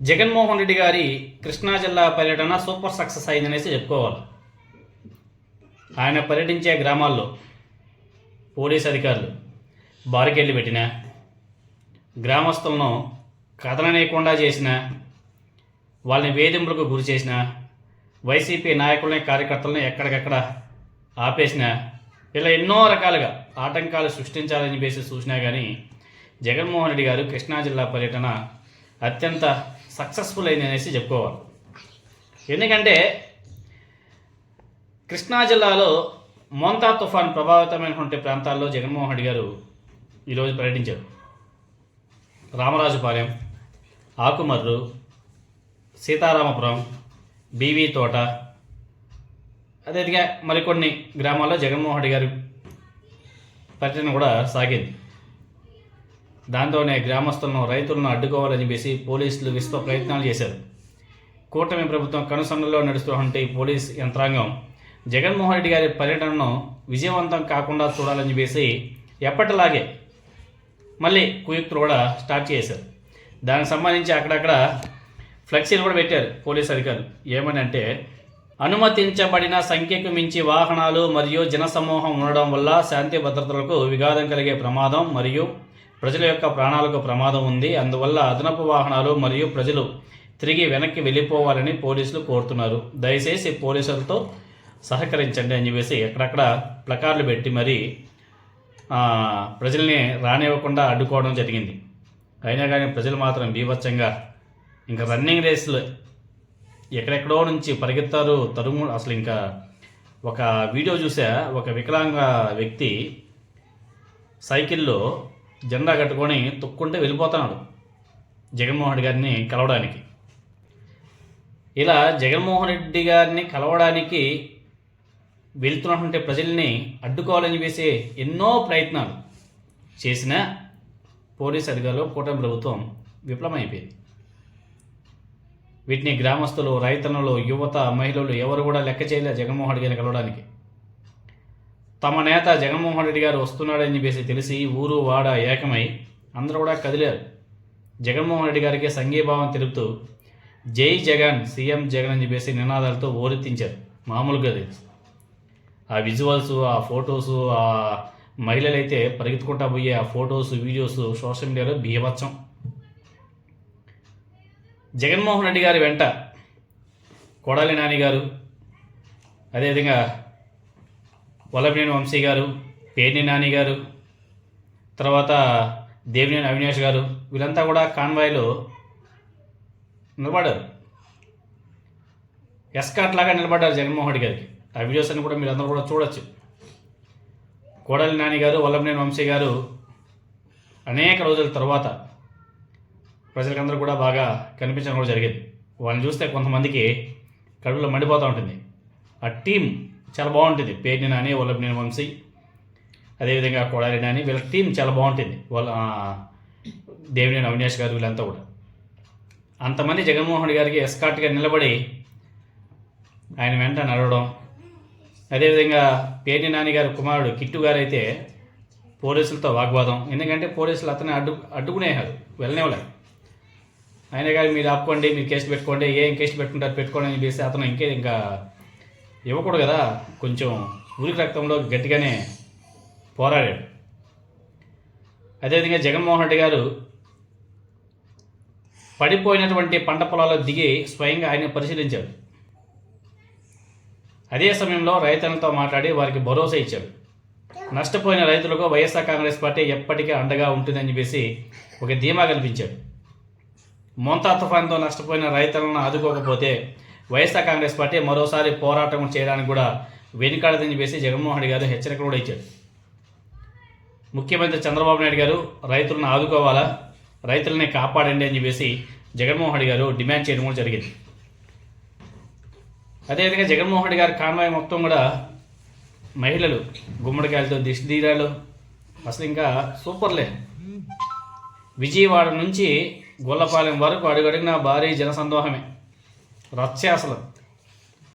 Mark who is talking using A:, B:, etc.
A: జగన్మోహన్ రెడ్డి గారి కృష్ణా జిల్లా పర్యటన సూపర్ సక్సెస్ అయిందనేసి చెప్పుకోవాలి. ఆయన పర్యటించే గ్రామాల్లో పోలీస్ అధికారులు బారికెళ్ళి పెట్టిన గ్రామస్తులను కదలనీయకుండా చేసిన వాళ్ళని వేధింపులకు గురి చేసిన వైసీపీ నాయకులని కార్యకర్తలను ఎక్కడికక్కడ ఆపేసిన ఇలా ఎన్నో రకాలుగా ఆటంకాలు సృష్టించాలని చెప్పేసి చూసినా కానీ జగన్మోహన్ రెడ్డి గారు కృష్ణా జిల్లా పర్యటన అత్యంత సక్సెస్ఫుల్ అయింది అనేసి చెప్పుకోవాలి. ఎందుకంటే కృష్ణా జిల్లాలో మోంతా తుఫాన్ ప్రభావితమైనటువంటి ప్రాంతాల్లో జగన్మోహన్ రెడ్డి గారు ఈరోజు పర్యటించారు. రామరాజుపాలెం ఆకుమర్రు సీతారామపురం బీవీ తోట అదేవిధంగా మరికొన్ని గ్రామాల్లో జగన్మోహన్ రెడ్డి గారి పర్యటన కూడా సాగింది. దాంతోనే గ్రామస్తులను రైతులను అడ్డుకోవాలని చెప్పేసి పోలీసులు విశ్వ ప్రయత్నాలు చేశారు. కూటమి ప్రభుత్వం కనుసన్నల్లో నడుస్తున్నటువంటి పోలీస్ యంత్రాంగం. జగన్మోహన్ రెడ్డి గారి పర్యటనను విజయవంతం కాకుండా చూడాలని చెప్పేసి ఎప్పటిలాగే మళ్ళీ కుయుక్తులు కూడా స్టార్ట్ చేశారు. దానికి సంబంధించి అక్కడక్కడ ఫ్లెక్సీలు కూడా పెట్టారు పోలీస్ అధికారులు. ఏమని అంటే అనుమతించబడిన సంఖ్యకు మించి వాహనాలు మరియు జనసమూహం ఉండడం వల్ల శాంతి భద్రతలకు విఘాతం కలిగే ప్రమాదం మరియు ప్రజల యొక్క ప్రాణాలకు ప్రమాదం ఉంది. అందువల్ల అదనపు వాహనాలు మరియు ప్రజలు తిరిగి వెనక్కి వెళ్ళిపోవాలని పోలీసులు కోరుతున్నారు. దయచేసి పోలీసులతో సహకరించండి అని చెప్పేసి ఎక్కడక్కడ ప్లకార్లు పెట్టి మరి ప్రజల్ని రానివ్వకుండా అడ్డుకోవడం జరిగింది. అయినా కానీ ప్రజలు మాత్రం బీభత్సంగా ఇంకా రన్నింగ్ రేసులు ఎక్కడెక్కడో నుంచి పరిగెత్తారు. తరుము అసలు ఇంకా ఒక వీడియో చూసా. ఒక వికలాంగ వ్యక్తి సైకిల్లో జెండా కట్టుకొని తొక్కుంటే వెళ్ళిపోతున్నాడు జగన్మోహన్ రెడ్డి గారిని కలవడానికి. ఇలా జగన్మోహన్ రెడ్డి గారిని కలవడానికి వెళ్తున్నటువంటి ప్రజల్ని అడ్డుకోవాలని చెప్పేసి ఎన్నో ప్రయత్నాలు చేసిన పోలీస్ అధికారులు కూటమి ప్రభుత్వం విఫలమైపోయింది. వీటిని గ్రామస్తులు రైతన్నలు యువత మహిళలు ఎవరు కూడా లెక్క చేయలే జగన్మోహన్ రెడ్డి గారిని కలవడానికి. తమ నేత జగన్మోహన్ రెడ్డి గారు వస్తున్నాడని చెప్పేసి తెలిసి ఊరు వాడ ఏకమై అందరూ కూడా కదిలారు. జగన్మోహన్ రెడ్డి గారికి సంఘీభావం తెలుపుతూ జై జగన్ సీఎం జగన్ అని చెప్పేసి నినాదాలతో ఓరెత్తించారు. మామూలుగా అది. ఆ విజువల్స్ ఆ ఫొటోస్ ఆ మహిళలైతే పరిగెత్తుకుంటా పోయే ఆ ఫొటోస్ వీడియోస్ సోషల్ మీడియాలో బియ్యవచ్చం జగన్మోహన్ రెడ్డి గారి వెంట కొడాలి నాని గారు అదేవిధంగా వల్లభనేని వంశీ గారు పేర్ని నాని గారు తర్వాత దేవినేని అవినాష్ గారు వీళ్ళంతా కూడా కాన్వాయ్లో నిలబడారు ఎస్కాట్ లాగా నిలబడ్డారు జగన్మోహన్ రెడ్డి గారికి. ఆ వీడియోస్ అన్ని కూడా మీరందరూ కూడా చూడొచ్చు. కోడలి నాని గారు వల్లభనేని వంశీ గారు అనేక రోజుల తర్వాత ప్రజలకందరూ కూడా బాగా కనిపించడం కూడా జరిగింది. వాళ్ళని చూస్తే కొంతమందికి కడుపులో మండిపోతూ ఉంటుంది. ఆ టీం చాలా బాగుంటుంది. పేర్ని నాని వల్లభనేని వంశీ అదేవిధంగా కొడాలి నాని వీళ్ళ టీం చాలా బాగుంటుంది. వాళ్ళ ఆ, దేవినేని అవినాష్ గారు వీళ్ళంతా కూడా. అంతమంది జగన్మోహన్ గారికి ఎస్కాట్గా నిలబడి ఆయన వెంట నడవడం అదేవిధంగా పేర్ని నాని గారి కుమారుడు కిట్టు గారు అయితే పోలీసులతో వాగ్వాదం. ఎందుకంటే పోలీసులు అతను అడ్డు అడ్డుకునేవారు వెళ్ళనివ్వలేదు. ఆయన గారు మీరు ఆపుకోండి మీరు కేసు పెట్టుకోండి ఏం కేసు పెట్టుకుంటారు పెట్టుకోండి అని చెప్పేసి అతను ఇంకే ఇంకా ఇవ్వకూడదు కదా. కొంచెం ఊరికి రక్తంలో గట్టిగానే పోరాడాడు. అదేవిధంగా జగన్మోహన్ రెడ్డి గారు పడిపోయినటువంటి పంట పొలాల్లో దిగి స్వయంగా ఆయన పరిశీలించాడు అదే సమయంలో రైతులతో మాట్లాడి వారికి భరోసా ఇచ్చాడు నష్టపోయిన రైతులకు వైఎస్ఆర్ కాంగ్రెస్ పార్టీ ఎప్పటికీ అండగా ఉంటుందని చెప్పేసి ఒక ధీమా కల్పించాడు మొంతా తుఫాన్తో నష్టపోయిన రైతులను ఆదుకోకపోతే వైఎస్ఆర్ కాంగ్రెస్ పార్టీ మరోసారి పోరాటం చేయడానికి కూడా వెనుకాడదని చెప్పేసి జగన్మోహన్ రెడ్డి గారు హెచ్చరిక కూడా ఇచ్చారు. ముఖ్యమంత్రి చంద్రబాబు నాయుడు గారు రైతులను ఆదుకోవాలా? రైతులని కాపాడండి అని చెప్పేసి జగన్మోహన్ రెడ్డి గారు డిమాండ్ చేయడం కూడా జరిగింది. అదేవిధంగా జగన్మోహన్ రెడ్డి గారి కాన్వాయ్ మొత్తం కూడా మహిళలు గుమ్మడికాయలతో దిష్టి దీరాలు అసలు ఇంకా సూపర్లే విజయవాడ నుంచి గొల్లపాలెం వరకు అడుగడుగున భారీ జనసందోహమే. రచ్చ అసలు